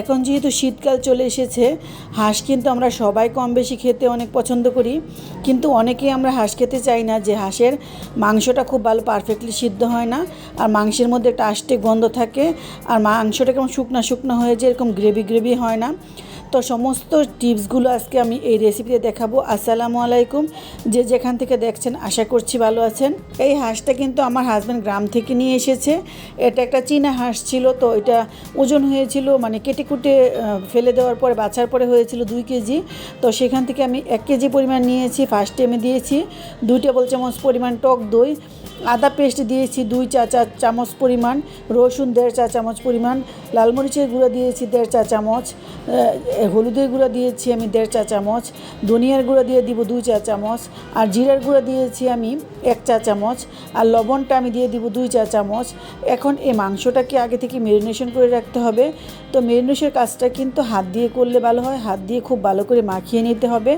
এখন যেহেতু শীতকাল চলে এসেছে, হাঁস কিন্তু আমরা সবাই কম বেশি খেতে অনেক পছন্দ করি। কিন্তু অনেকেই আমরা হাঁস খেতে চাই না যে হাঁসের মাংসটা খুব ভালো পারফেক্টলি সিদ্ধ হয় না আর মাংসের মধ্যে একটা আষ্টে গন্ধ থাকে। আর মাংসটা কেমন শুকনা শুকনো হয়ে যায়, এরকম গ্রেভি গ্রেভি হয় না। তো সমস্ত টিপসগুলো আজকে আমি এই রেসিপিতে দেখাবো। আসসালামু আলাইকুম। যে যেখান থেকে দেখছেন, আশা করছি ভালো আছেন। এই হাঁসটা কিন্তু আমার হাজব্যান্ড গ্রাম থেকে নিয়ে এসেছে। এটা একটা চীনা হাঁস ছিল, তো এটা ওজন হয়েছিল মানে কেটে কুটে ফেলে দেওয়ার পরে, বাছার পরে হয়েছিল দুই কেজি। তো সেখান থেকে আমি এক কেজি পরিমাণ নিয়েছি ফার্স্টে আমি দিয়েছি দুই টেবিল চামচ পরিমাণ টক দই, আদা পেস্ট দিয়েছি দুই চা চা চামচ পরিমাণ, রসুন দেড় চা চামচ পরিমাণ, লাল মরিচের গুঁড়ো দিয়েছি দেড় চা চামচ হলুদের গুঁড়ো দিয়েছি আমি দেড় চা চামচ, ধনিয়ার গুঁড়ো দিয়ে দিব দুই চা চামচ, আর জিরার গুঁড়ো দিয়েছি আমি এক চা চামচ, আর লবণটা আমি দিয়ে দিব দুই চা চামচ। এখন এই মাংসটাকে আগে থেকে মেরিনেশন করে রাখতে হবে। তো মেরিনেশনের কাজটা কিন্তু হাত দিয়ে করলে ভালো হয়, হাত দিয়ে খুব ভালো করে মাখিয়ে নিতে হবে।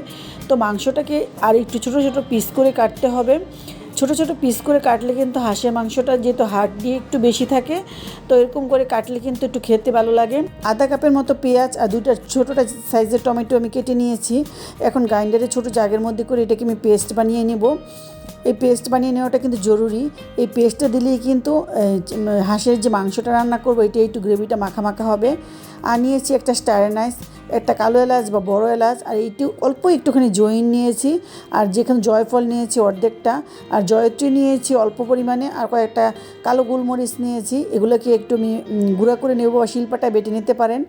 তো মাংসটাকে আর একটু ছোটো ছোটো পিস করে কাটতে হবে। ছোটো ছোটো পিস করে কাটলে কিন্তু হাঁসের মাংসটা যেহেতু হাড় দিয়ে একটু বেশি থাকে, তো এরকম করে কাটলে কিন্তু একটু খেতে ভালো লাগে। আধা কাপের মতো পেঁয়াজ আর দুইটা ছোটোটা সাইজের টমেটো আমি কেটে নিয়েছি। এখন গ্রাইন্ডারে ছোটো জাগের মধ্যে করে এটাকে আমি পেস্ট বানিয়ে নেব। এই পেস্ট বানিয়ে নেওয়াটা কিন্তু জরুরি। এই পেস্টটা দিলেই কিন্তু হাঁসের যে মাংসটা রান্না করব এটা একটু গ্রেভিটা মাখা মাখা হবে। আর নিয়েছি একটা স্টারেনাইস একটা কালো এলাচ বা বড় এলাচ, আর একটু অল্প একটুখানি জয়িন নিয়েছি। আর যেখানে জয়ফল নিয়েছি অর্ধেকটা, আর জয়ত্রী নিয়েছি অল্প পরিমাণে, আর কয়েকটা কালো গোলমরিচ নিয়েছি। এগুলোকে একটু আমি গুঁড়া করে নেব বা শিল্পাটা বেটে নিতে পারেন।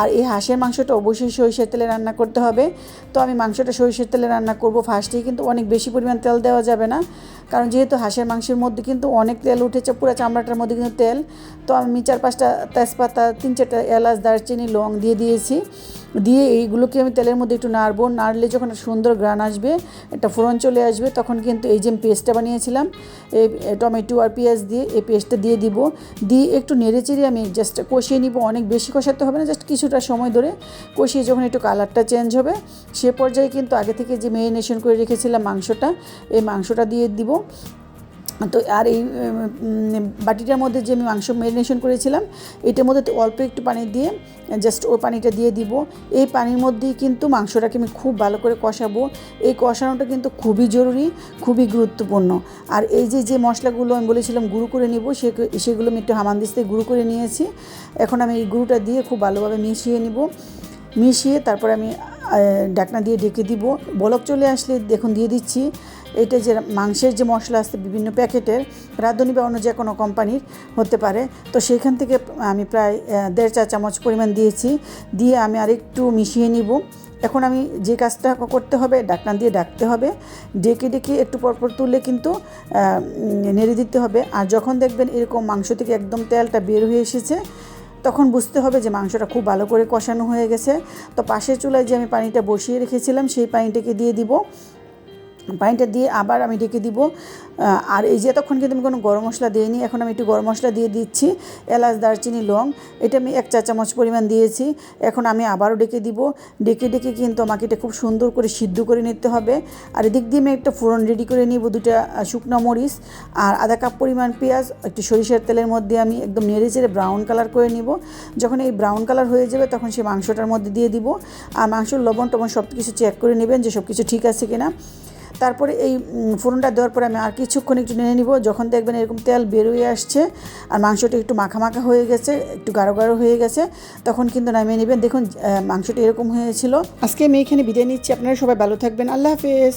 আর এই হাঁসের মাংসটা অবশ্যই সরিষার তেলে রান্না করতে হবে। তো আমি মাংসটা সরিষার তেলে রান্না করব ফার্স্টেই কিন্তু অনেক বেশি পরিমাণ তেল দেওয়া যাবে না। কারণ যেহেতু হাঁসের মাংসের মধ্যে কিন্তু অনেক তেল উঠেছে, পুরো চামড়াটার মধ্যে কিন্তু তেল। তো আমি চার পাঁচটা তেজপাতা, তিন চারটা এলাচ, দারচিনি, লং দিয়ে দিয়েছি। দিয়ে এইগুলোকে আমি তেলের মধ্যে একটু নাড়বো। নাড়লে যখন সুন্দর গ্রান আসবে, একটা ফোড়ন চলে আসবে, তখন কিন্তু এই যে পেস্টটা বানিয়েছিলাম এই টমেটো আর পেঁয়াজ দিয়ে এই পেস্টটা দিয়ে দিব। দিয়ে একটু নেড়ে চেড়ে আমি জাস্ট কষিয়ে নিব। অনেক বেশি কষাতে হবে না জাস্ট কিছুটা সময় ধরে। কষিয়ে যখন একটু কালারটা চেঞ্জ হবে, সে পর্যায়ে কিন্তু আগে থেকে যে মেরিনেশন করে রেখেছিলাম মাংসটা, এই মাংসটা দিয়ে দিব। তো আর এই বাটিটার মধ্যে যে আমি মাংস ম্যারিনেশন করেছিলাম, এটার মধ্যে অল্প একটু পানি দিয়ে জাস্ট ওই পানিটা দিয়ে দিব। এই পানির মধ্যেই কিন্তু মাংসটাকে আমি খুব ভালো করে কষাবো। এই কষানোটা কিন্তু খুবই জরুরি, খুবই গুরুত্বপূর্ণ। আর এই যে যে মশলাগুলো আমি বলেছিলাম গুঁড়ো করে নিব, সে, সেগুলো আমি একটু হামানদিস থেকে গুঁড়ো করে নিয়েছি। এখন আমি এই গুঁড়োটা দিয়ে খুব ভালোভাবে মিশিয়ে নিব। মিশিয়ে তারপর আমি ঢাকনা দিয়ে ঢেকে দিব। বলক চলে আসলে দেখুন দিয়ে দিচ্ছি। এটা যে মাংসের যে মশলা আছে বিভিন্ন প্যাকেটের, রাঁধুনি বা অন্য যে কোনো কোম্পানির হতে পারে। তো সেইখান থেকে আমি প্রায় দেড় চা চামচ পরিমাণ দিয়েছি। দিয়ে আমি আরেকটু মিশিয়ে নিব। এখন আমি যে কাজটা করতে হবে, ডাকনা দিয়ে ডাকতে হবে। ডেকে ডেকে একটু পরপর তুললে কিন্তু নেড়ে দিতে হবে। আর যখন দেখবেন এরকম মাংস থেকে একদম তেলটা বের হয়ে এসেছে তখন বুঝতে হবে যে মাংসটা খুব ভালো করে কষানো হয়ে গেছে। তো পাশের চুলায় যে আমি পানিটা বসিয়ে রেখেছিলাম, সেই পানিটাকে দিয়ে দিব। পানিটা দিয়ে আবার আমি ঢেকে দিব। আর এই যে তখন কিন্তু আমি কোনো গরম মশলা দিইনি, এখন আমি একটু গরম মশলা দিয়ে দিচ্ছি। এলাচ, দারচিনি, লং, এটা আমি এক চা চামচ পরিমাণ দিয়েছি। এখন আমি আবারও ডেকে দিব। ডেকে ডেকে কিন্তু আমাকে এটা খুব সুন্দর করে সিদ্ধ করে নিতে হবে। আর এদিক দিয়ে আমি একটা ফোড়ন রেডি করে নিব দুটা শুকনো মরিচ আর আধা কাপ পরিমাণ পেঁয়াজ, একটু সরিষার তেলের মধ্যে আমি একদম নেড়ে চেড়ে ব্রাউন কালার করে নিব। যখন এই ব্রাউন কালার হয়ে যাবে তখন সেই মাংসটার মধ্যে দিয়ে দিব। আর মাংসর লবণ টবণ সব কিছু চেক করে নেবেন যে সব কিছু ঠিক আছে কিনা। তারপরে এই ফোড়নটা দেওয়ার পরে আমি আর কিছুক্ষণ একটু নেড়ে নিব। যখন দেখবেন এরকম তেল বেরোয় আসছে আর মাংসটা একটু মাখা হয়ে গেছে, একটু গাঢ় গাঢ় হয়ে গেছে, তখন কিন্তু নামিয়ে নেবেন। দেখুন মাংসটা এরকম হয়েছিল। আজকে আমি এখানে বিদায় নিচ্ছি। আপনারা সবাই ভালো থাকবেন। আল্লাহ হাফেজ।